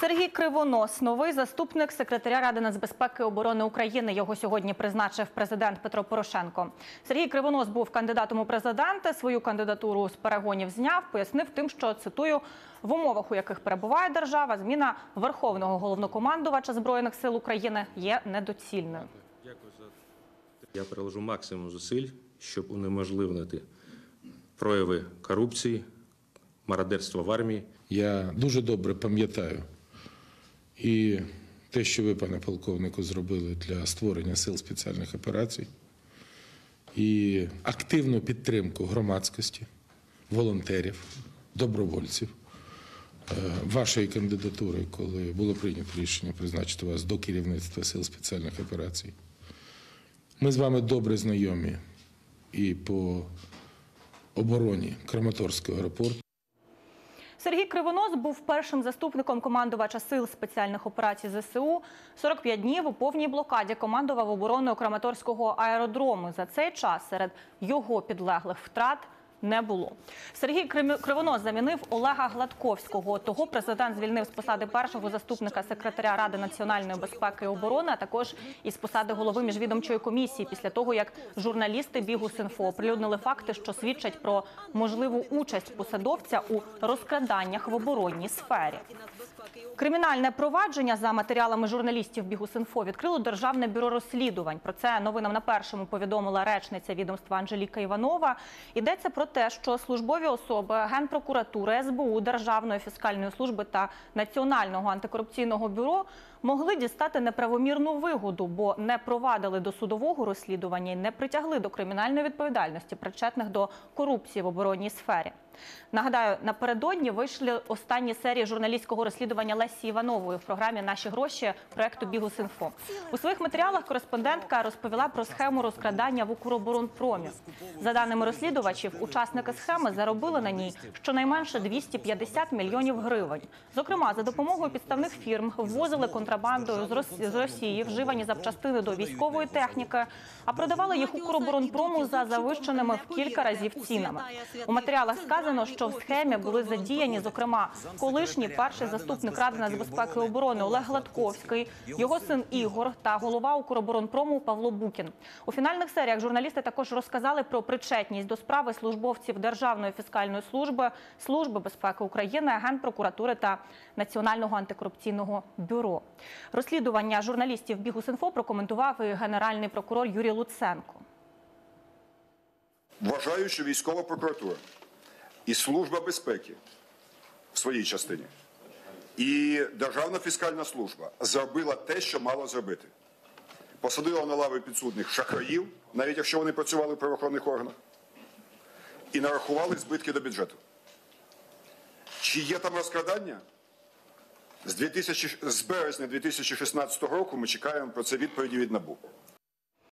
Сергій Кривонос, новий заступник секретаря Ради нацбезпеки і оборони України. Його сьогодні призначив президент Петро Порошенко. Сергій Кривонос був кандидатом у президенти. Свою кандидатуру з перегонів зняв. Пояснив тим, що цитую в умовах, у яких перебуває держава, зміна верховного головнокомандувача збройних сил України є недоцільною. Я приложу максимум зусиль, щоб унеможливити прояви корупції, мародерства в армії. Я дуже добре пам'ятаю і те, що ви, пане полковнику, зробили для створення сил спеціальних операцій, і активну підтримку громадськості, волонтерів, добровольців. Е, Вашої кандидатури, коли було прийнято рішення призначити вас до керівництва сил спеціальних операцій. Ми з вами добре знайомі і по обороні Краматорського аеропорту. Сергій Кривонос був першим заступником командувача сил спеціальних операцій ЗСУ. 45 днів у повній блокаді командував обороною Краматорського аеродрому. За цей час серед його підлеглих втрат не було. Сергій Кривонос замінив Олега Гладковського. Того президент звільнив з посади першого заступника секретаря Ради національної безпеки і оборони, а також із посади голови міжвідомчої комісії після того, як журналісти Бігус.Інфо оприлюднили факти, що свідчать про можливу участь посадовця у розкраданнях в оборонній сфері. Кримінальне провадження за матеріалами журналістів Бігус.Інфо відкрило Державне бюро розслідувань. Про це новинам на першому повідомила речниця відомства Анжеліка Іванова. Йдеться про те, що службові особи Генпрокуратури, СБУ, Державної фіскальної служби та Національного антикорупційного бюро могли дістати неправомірну вигоду, бо не провадили до судового розслідування і не притягли до кримінальної відповідальності причетних до корупції в оборонній сфері. Нагадаю, напередодні вийшли останні серії журналістського розслідування Лесі Іванової в програмі Наші гроші проекту Бігус.Інфо. У своїх матеріалах кореспондентка розповіла про схему розкрадання в Укроборонпромі. За даними розслідувачів, учасники схеми заробили на ній щонайменше 250 мільйонів гривень. Зокрема, за допомогою підставних фірм ввозили контрабандою з Росії вживані запчастини до військової техніки, а продавали їх Укроборонпрому за завищеними в кілька разів цінами. У матеріалах сказано, що в схемі були задіяні, зокрема, колишній перший заступник Ради нацбезпеки і оборони Олег Гладковський, його син Ігор та голова Укроборонпрому Павло Букін. У фінальних серіях журналісти також розказали про причетність до справи службовців Державної фіскальної служби, Служби безпеки України, Генпрокуратури та Національного антикорупційного бюро. Розслідування журналістів Бігус.Інфо прокоментував і генеральний прокурор Юрій Луценко. Вважаю, що військова прокуратура і Служба безпеки в своїй частині, і Державна фіскальна служба зробила те, що мала зробити. Посадила на лави підсудних шахраїв, навіть якщо вони працювали в правоохоронних органах, і нарахували збитки до бюджету. Чи є там розкрадання? З, 2000, з березня 2016 року ми чекаємо про це відповіді від НАБУ.